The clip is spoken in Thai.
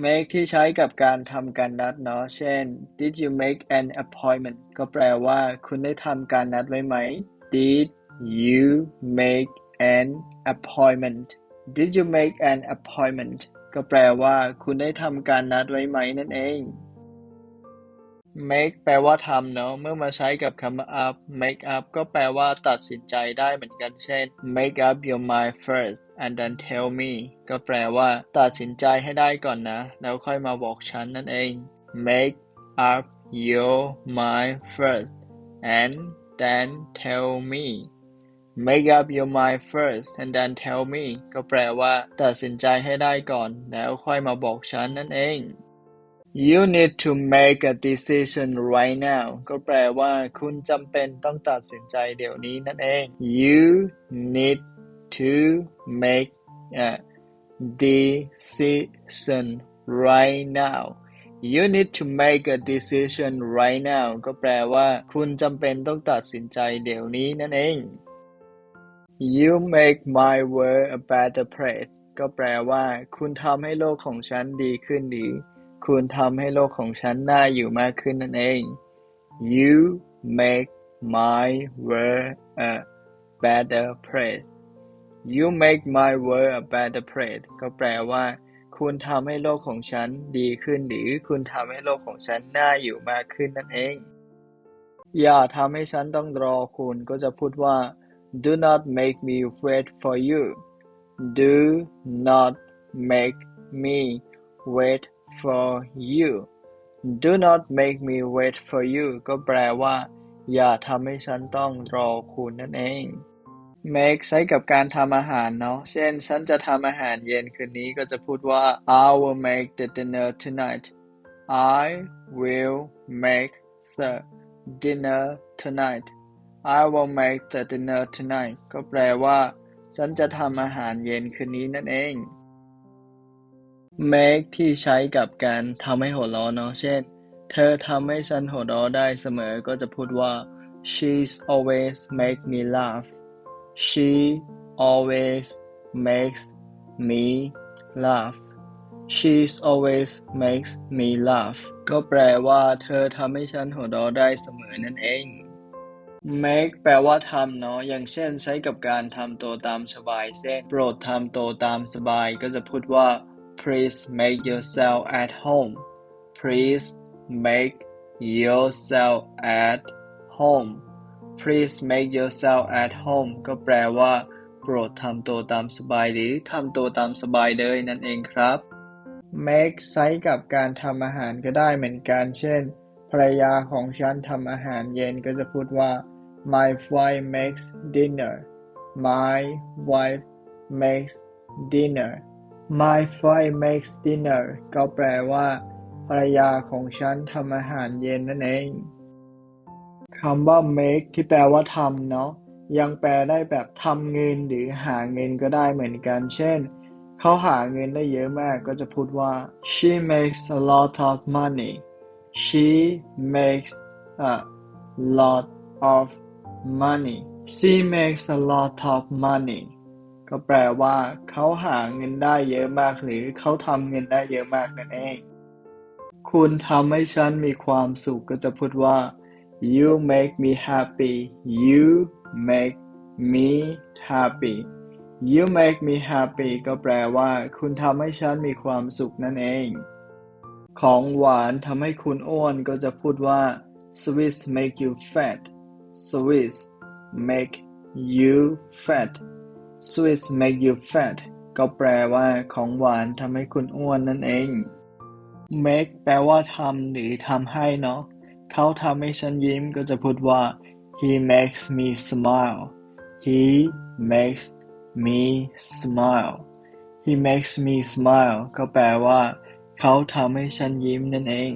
make ที่ใช้กับการทำการนัดเนาะ เช่น did you make an appointment ก็แปลว่า คุณได้ทำการนัดไว้ไหม did you make an appointment did you make an appointment ก็แปลว่า คุณได้ทำการนัดไว้ไหมนั่นเอง make แปลว่าทำเนาะ เมื่อมาใช้กับคำว่า up make up ก็แปลว่าตัดสินใจได้เหมือนกัน เช่น make up your mind first and then tell me ก็แปลว่า ตัดสินใจให้ได้ก่อนนะ แล้วค่อยมาบอกฉันนั่นเอง make up your mind first and then tell me make up your mind first and then tell me ก็แปลว่า ตัดสินใจให้ได้ก่อน แล้วค่อยมาบอกฉันนั่นเอง You need to make a decision right now ก็แปลว่าคุณจำเป็นต้องตัดสินใจเดี๋ยวนี้นั่นเอง You need to make a decision right now You need to make a decision right now ก็แปลว่าคุณจำเป็นต้องตัดสินใจเดี๋ยวนี้นั่นเอง You make my world a better place ก็แปลว่า คุณทำให้โลกของฉันดีขึ้นดี คุณทำให้โลกของฉันน่าอยู่มากขึ้นนั่นเอง You make my world a better place You make my world a better place ก็แปลว่า คุณทำให้โลกของฉันดีขึ้นหรือคุณทำให้โลกของฉันน่าอยู่มากขึ้นนั่นเอง อย่าทำให้ฉันต้องรอคุณก็จะพูดว่า Do not make me wait for you Do not make me wait for you Do not make me wait for you ก็แปลว่า อย่าทำให้ฉันต้องรอคุณนั่นเอง make ใช้กับการทำอาหารเนาะ เช่น ฉันจะทำอาหารเย็นคืนนี้ก็จะพูดว่า I will make the dinner tonight I will make the dinner tonight I will make the dinner tonight ก็แปลว่า ฉันจะทำอาหารเย็นคืนนี้นั่นเอง make ที่ใช้กับการทำให้หัวเราะเนาะ เช่น เธอทำให้ฉันหัวเราะได้เสมอ ก็จะพูดว่า she's always make me laugh she always makes me laugh she's always makes me laugh ก็แปลว่า เธอทำให้ฉันหัวเราะได้เสมอนั่นเอง make แปลว่าทำเนาะ อย่างเช่นใช้กับการทำตัวตามสบาย เช่น โปรดทำตัวตามสบาย ก็จะพูดว่า please make yourself at home please make yourself at home please make yourself at home ก็แปลว่า โปรดทำตัวตามสบายหรือทำตัวตามสบายเลยนั่นเองครับ make ใช้กับการทำอาหารก็ได้เหมือนกัน เช่น ภรรยาของฉันทำอาหารเย็นก็จะพูดว่า my wife makes dinner my wife makes dinner my wife makes dinner ก็แปลว่า ภรรยาของฉันทำอาหารเย็นนั่นเองคำว่า make ที่แปลว่าทำเนาะยังแปลได้แบบทำเงินหรือหาเงินก็ได้เหมือนกัน เช่น เขาหาเงินได้เยอะมากก็จะพูดว่า she makes a lot of money she makes a lot of money she makes a lot of money ก็แปลว่าเขาหาเงินได้เยอะมากหรือเขาทำเงินได้เยอะมากนั่นเอง คุณทำให้ฉันมีความสุขก็จะพูดว่า you make me happy you make me happy you make me happy ก็แปลว่า คุณทำให้ฉันมีความสุขนั่นเอง ของหวานทำให้คุณอ้วนก็จะพูดว่า sweets make you fat sweets make you fat sweets make you fat ก็แปลว่าของหวานทำให้คุณอ้วนนั่นเอง make แปลว่าทำหรือทำให้เนาะ เขาทำให้ฉันยิ้มก็จะพูดว่า he makes me smile he makes me smile he makes me smile ก็แปลว่า เขาทำให้ฉันยิ้มนั่นเอง